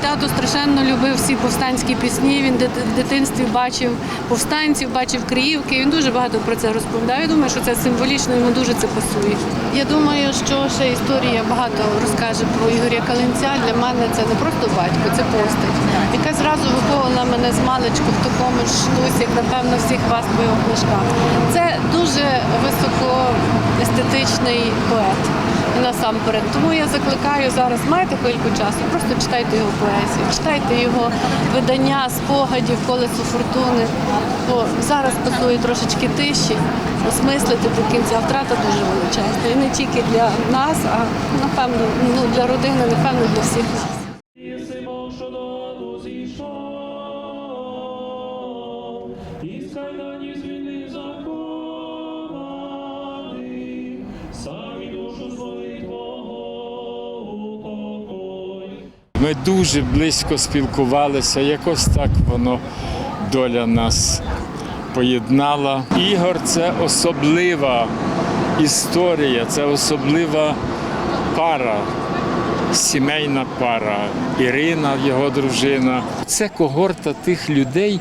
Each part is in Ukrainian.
Тато страшенно любив всі повстанські пісні. Він в дитинстві бачив повстанців, бачив Криївки. Він дуже багато про це розповідав. Я думаю, що це символічно, йому дуже це пасує. Я думаю, що ще історія багато розкаже про Ігоря Калинця. Для мене це не просто батько, це постать, яка зразу виховувала мене з маличку в такому ж дусі, як напевно всіх вас по його книжках. Це дуже високоестетичний поет. Насамперед. Тому я закликаю зараз, маєте хвильку часу, просто читайте його поезію, читайте його видання, спогадів, колесо фортуни. Бо зараз пасує трошечки тиші, осмислити до кінця. Втрата дуже величезна. І не тільки для нас, а напевно ну, для родини, напевно, для всіх нас. Із кайданів звільнив закований, Ми дуже близько спілкувалися, якось так воно доля нас поєднала. Ігор це особлива історія, це особлива пара, сімейна пара. Ірина, його дружина. Це когорта тих людей,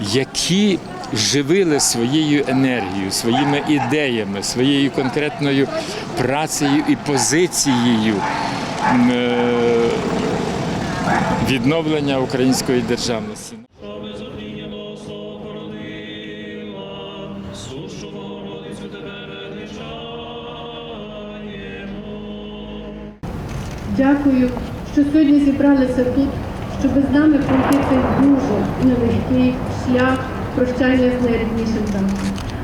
які живили своєю енергією, своїми ідеями, своєю конкретною працею і позицією. Відновлення української державності. Дякую, що сьогодні зібралися тут, щоб з нами пройти цей дуже нелегкий шлях прощання з найріднішим татом.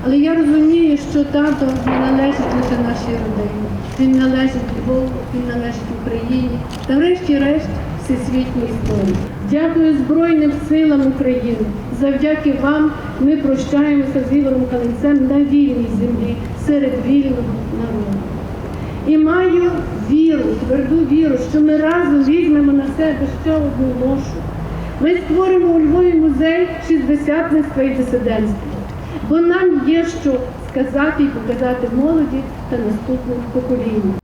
Але я розумію, що тато не належить лише нашій родині. Він належить Львову, він належить Україні та врешті-решт всесвітній історії. Дякую Збройним силам України. Завдяки вам ми прощаємося з Ігорем Калинцем на вільній землі серед вільного народу. І маю віру, тверду віру, що ми разом візьмемо на себе ще одну ношу. Ми створимо у Львові музей шістдесятництва і дисидентства, бо нам є що сказати і показати молоді та наступним поколінням.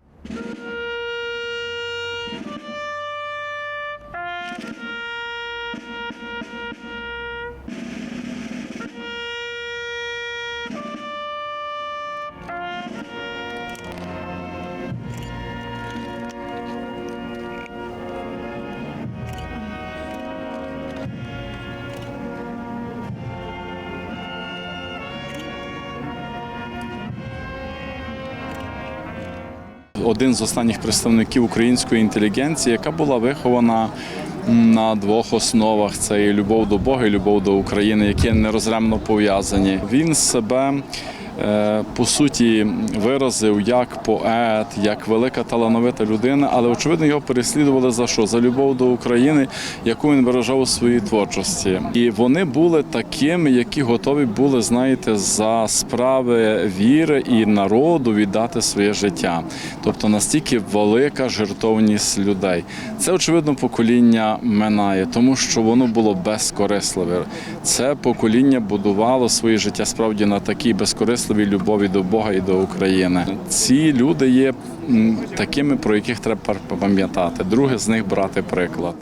Один з останніх представників української інтелігенції, яка була вихована на двох основах: це і любов до Бога, і любов до України, які нерозремно пов'язані. Він себе по суті виразив як поет, як велика талановита людина, але очевидно його переслідували за що? За любов до України, яку він виражав у своїй творчості. І вони були такими, які готові були, знаєте, за справи віри і народу віддати своє життя. Тобто настільки велика жертовність людей. Це очевидно покоління минає, тому що воно було безкорисливе. Це покоління будувало своє життя справді на такій безкорисливій любові до Бога і до України. Ці люди є такими, про яких треба пам'ятати. Друге з них брати приклад.